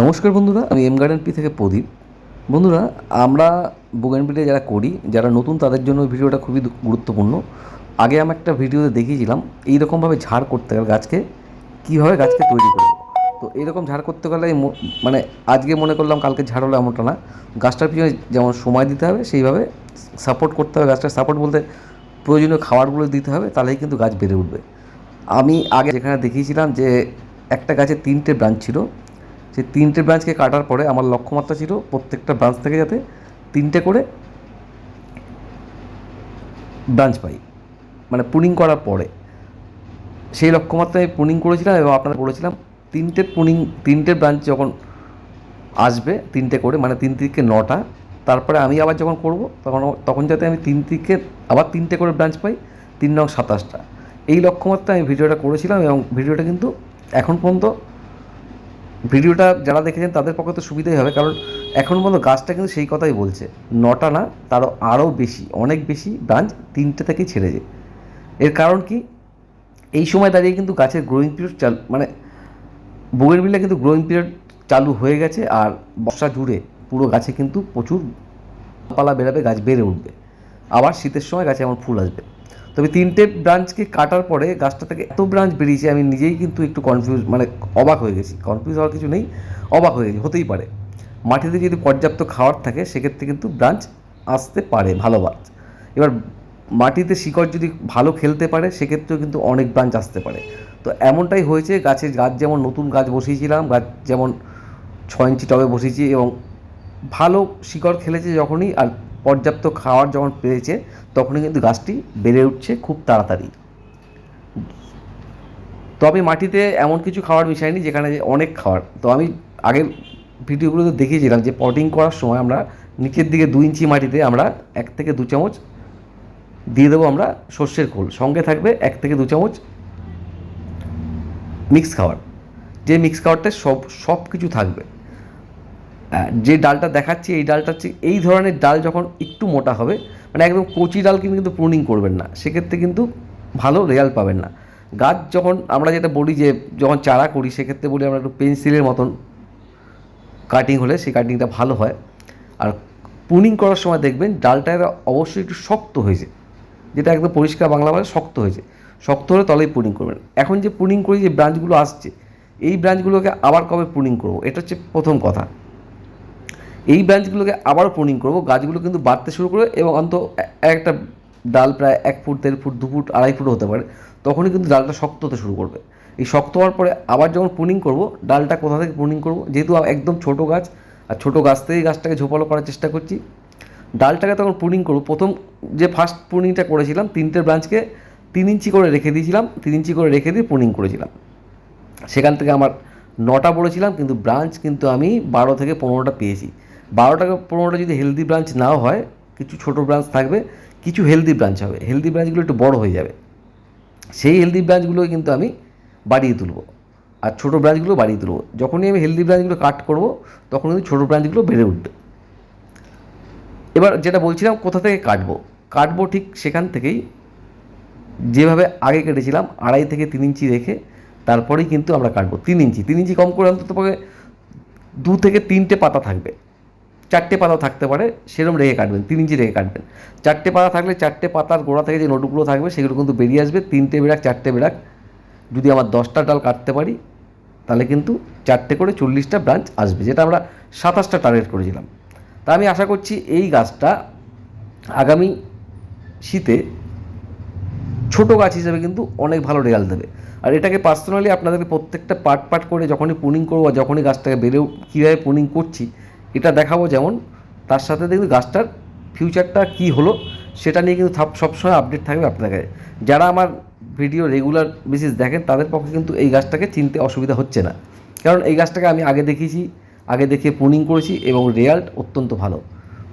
নমস্কার বন্ধুরা, আমি এম গার্ডেন পি থেকে প্রদীপ। বন্ধুরা, আমরা বোগানভিলিয়া যারা করি, যারা নতুন, তাদের জন্য ভিডিওটা খুবই গুরুত্বপূর্ণ। আগে আমি একটা ভিডিওতে দেখিয়েছিলাম, এইরকমভাবে ঝাড় করতে গেলে গাছকে, কীভাবে গাছকে তৈরি করব? তো এইরকম ঝাড় করতে গেলে মানে আজকে মনে করলাম কালকে ঝাড় হলো এমনটা না। গাছটার পিছনে যেমন সময় দিতে হবে, সেইভাবে সাপোর্ট করতে হবে গাছটার। সাপোর্ট বলতে প্রয়োজনীয় খাবারগুলো দিতে হবে, তাহলেই কিন্তু গাছ বেড়ে উঠবে। আমি আগে যেখানে দেখিয়েছিলাম যে একটা গাছে তিনটে ব্রাঞ্চ ছিল সেই তিনটে ব্রাঞ্চকে কাটার পরে আমার লক্ষ্যমাত্রা ছিল প্রত্যেকটা ব্রাঞ্চ থেকে যাতে তিনটে করে ব্রাঞ্চ পাই। মানে পুনিং করার পরে। সেই লক্ষ্যমাত্রায় পুনিং করেছিলাম এবং আপনারা বলেছিলাম তিনটে পুনিং, তিনটে ব্রাঞ্চ যখন আসবে, তিনটে করে মানে তিন থেকে নটা, তারপরে আমি আবার যখন করব, তখন তখন যাতে আমি তিন থেকে, আবার তিনটে করে ব্রাঞ্চ পাই, তিন নং সাতাশটা। এই লক্ষ্যমাত্রায় আমি ভিডিওটা করেছিলাম এবং ভিডিওটা কিন্তু এখন পর্যন্ত ভিডিওটা যারা দেখেছেন তাদের পক্ষে তো সুবিধাই হবে, কারণ এখন পর্যন্ত গাছটা কিন্তু সেই কথাই বলছে, নটা না, তারও আরও বেশি, অনেক বেশি ব্রাঞ্চ তিনটে থেকেই ছেড়ে যায়। এর কারণ কি? এই সময় দাঁড়িয়ে কিন্তু গাছের গ্রোয়িং পিরিয়ড চাল মানে বোগেনভিলিয়া কিন্তু গ্রোয়িং পিরিয়ড চালু হয়ে গেছে, আর বর্ষা জুড়ে পুরো গাছে কিন্তু প্রচুর পালা বেরাবে, গাছ বেড়ে উঠবে। আবার শীতের সময় গাছে এমন ফুল আসবে। তবে তিনটে ব্রাঞ্চকে কাটার পরে গাছটা থেকে এত ব্রাঞ্চ বেরিয়েছে, আমি নিজেই কিন্তু একটু কনফিউজ মানে অবাক হয়ে গেছি। কনফিউজ হওয়ার কিছু নেই, অবাক হয়ে গেছি, হতেই পারে। মাটিতে যদি পর্যাপ্ত খাওয়ার থাকে, সেক্ষেত্রে কিন্তু ব্রাঞ্চ আসতে পারে, ভালো ব্রাঞ্চ। এবার মাটিতে শিকড় যদি ভালো খেলতে পারে, সেক্ষেত্রেও কিন্তু অনেক ব্রাঞ্চ আসতে পারে। তো এমনটাই হয়েছে গাছের গাছ যেমন নতুন গাছ বসিয়েছিলাম, গাছ যেমন ছয় ইঞ্চি টবে বসিয়েছি এবং ভালো শিকড় খেলেছে যখনই, আর পর্যাপ্ত খাওয়ার যখন পেয়েছে, তখনই কিন্তু গাছটি বেড়ে উঠছে খুব তাড়াতাড়ি। তো আমি মাটিতে এমন কিছু খাবার মিশাইনি যেখানে অনেক খাবার। তো আমি আগের ভিডিওগুলোতে দেখিয়েছিলাম যে পটিং করার সময় আমরা নিচের দিকে দু ইঞ্চি মাটিতে আমরা এক থেকে দু চামচ দিয়ে দেবো আমরা সর্ষের খোল। সঙ্গে থাকবে এক থেকে দু চামচ মিক্স খাবার যে মিক্স খাবারটা সব সব কিছু থাকবে। ডালটা দেখাচ্ছি, এই ডালটা হচ্ছে এই ধরনের ডাল যখন একটু মোটা হবে মানে একদম কচি ডাল কিন্তু কিন্তু প্রুনিং করবেন না। সেক্ষেত্রে কিন্তু ভালো রেজাল্ট পাবেন না। গাছ যখন আমরা যেটা বলি যে, যখন চারা করি, সেক্ষেত্রে বলি আমরা একটু পেন্সিলের মতন কাটিং হলে সেই কাটিংটা ভালো হয়। আর প্রুনিং করার সময় দেখবেন ডালটা অবশ্যই একটু শক্ত হয়েছে। যেটা একদম পরিষ্কার বাংলা বলে শক্ত হয়েছে। শক্ত হলে তলেই প্রুনিং করবেন। এখন যে প্রুনিং করি যে ব্রাঞ্চগুলো আসছে, এই ব্রাঞ্চগুলোকে আবার কবে প্রুনিং করব? এটা হচ্ছে প্রথম কথা। এই ব্রাঞ্চগুলোকে আবারও প্রুনিং করব। গাছগুলো কিন্তু বাড়তে শুরু করবে এবং অন্ত একটা ডাল প্রায় এক ফুট, দেড় ফুট, দু ফুট, আড়াই ফুট হতে পারে। তখনই কিন্তু ডালটা শক্ত হতে শুরু করবে। এই শক্ত হওয়ার পরে আবার যখন প্রুনিং করব, ডালটা কোথা থেকে প্রুনিং করব, যেহেতু একদম ছোট গাছ, আর ছোটো গাছ থেকেই গাছটাকে ঝোপালো করার চেষ্টা করছি, ডালটাকে তখন প্রুনিং করব। প্রথম যে ফার্স্ট প্রুনিংটা করেছিলাম, তিনটে ব্রাঞ্চকে তিন ইঞ্চি করে রেখে দিয়েছিলাম, তিন ইঞ্চি করে রেখে দিয়ে প্রুনিং করেছিলাম। সেখান থেকে আমার নটা বলেছিলাম, কিন্তু ব্রাঞ্চ কিন্তু আমি বারো থেকে পনেরোটা পেয়েছি। বারো টাকা পনেরোটা যদি হেলদি ব্রাঞ্চ নাও হয়, কিছু ছোট ব্রাঞ্চ থাকবে, কিছু হেলদি ব্রাঞ্চ হবে। হেলদি ব্রাঞ্চগুলো একটু বড় হয়ে যাবে। সেই হেলদি ব্রাঞ্চগুলো কিন্তু আমি বাড়িয়ে তুলব। আর ছোটো ব্রাঞ্চগুলো বাড়িয়ে তুলব। যখনই আমি হেলদি ব্রাঞ্চগুলো কাট করব, তখন কিন্তু ছোটো ব্রাঞ্চগুলো বেড়ে উঠবে। এবার যেটা বলছিলাম, কোথা থেকে কাটবো? কাটবো ঠিক সেখান থেকেই। যেভাবে আগে কেটেছিলাম, আড়াই থেকে তিন ইঞ্চি রেখে তারপরেই কিন্তু আমরা কাটবো। তিন ইঞ্চি তিন ইঞ্চি কম করে অন্তত দু থেকে তিনটে পাতা থাকবে। চারটে পাতা থাকতে পারে, সেরকম রেখে কাটবেন, তিন ইঞ্চি রেখে কাটবেন। চারটে পাতা থাকলে চারটে পাতার গোড়া থেকে যে নোটগুলো থাকবে, সেগুলো কিন্তু বেরিয়ে আসবে, তিনটে বেড়াক চারটে বেড়াক যদি আমার দশটা ডাল কাটতে পারি, তাহলে কিন্তু চারটে করে চল্লিশটা ব্রাঞ্চ আসবে, যেটা আমরা সাতাশটা টার্গেট করেছিলাম। তা আমি আশা করছি এই গাছটা আগামী শীতে ছোট গাছ হিসেবে কিন্তু অনেক ভালো রেজাল্ট দেবে। আর এটাকে পার্সোনালি আপনাদেরকে প্রত্যেকটা পার্ট পার্ট করে যখনই পুনিং করব যখনই গাছটাকে বেড়ে কীভাবে পুনিং করছি এটা দেখাবো যেমন, তার সাথে দেখবে গাছটার ফিউচারটা কী হলো, সেটা নিয়ে কিন্তু সবসময় আপডেট থাকবে আপনাদের কাছে। যারা আমার ভিডিও রেগুলার বেসিস দেখেন, তাদের পক্ষে কিন্তু এই গাছটাকে চিনতে অসুবিধা হচ্ছে না। কারণ এই গাছটাকে আমি আগে দেখিয়েছি, আগে দেখে পুনিং করেছি এবং রেজাল্ট অত্যন্ত ভালো।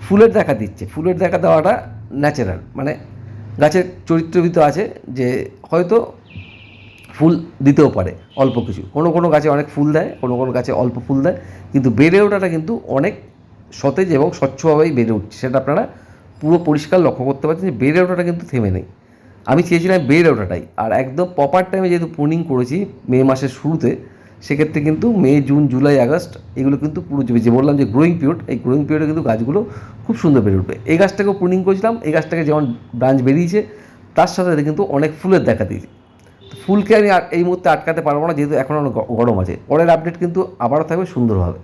ফুলের দেখা দিচ্ছে। ফুলের দেখা দেওয়াটা ন্যাচারাল মানে গাছের চরিত্রবিত আছে যে, হয়তো ফুল দিতেও পারে, অল্প কিছু। কোনো কোনো গাছে অনেক ফুল দেয়, কোনো কোনো গাছে অল্প ফুল দেয়, কিন্তু বেড়ে ওঠাটা কিন্তু অনেক সতেজ এবং স্বচ্ছভাবেই বেড়ে উঠছে। সেটা আপনারা পুরো পরিষ্কার লক্ষ্য করতে পারছেন যে বেড়ে ওঠাটা কিন্তু থেমে নেই। আমি চেয়েছিলাম বেড়ে ওঠাটাই। আর একদম প্রপার টাইমে যেহেতু পুনিং করেছি মে মাসের শুরুতে, সেক্ষেত্রে কিন্তু মে, জুন, জুলাই, আগস্ট এগুলো কিন্তু পুরো যে বললাম যে গ্রোয়িং পিরিয়ড এই গ্রোয়িং পিরিয়ডে কিন্তু গাছগুলো খুব সুন্দর বেড়ে উঠবে। এই গাছটাকেও পুনিং করেছিলাম। এই গাছটাকে যেমন ব্রাঞ্চ বেরিয়েছে, তার সাথে কিন্তু অনেক ফুলের দেখা দিয়েছে। ফুলকে আমি এই মুহূর্তে আটকাতে পারব না, যেহেতু এখন গরম আছে। পরের আপডেট কিন্তু আবারও থাকবে সুন্দরভাবে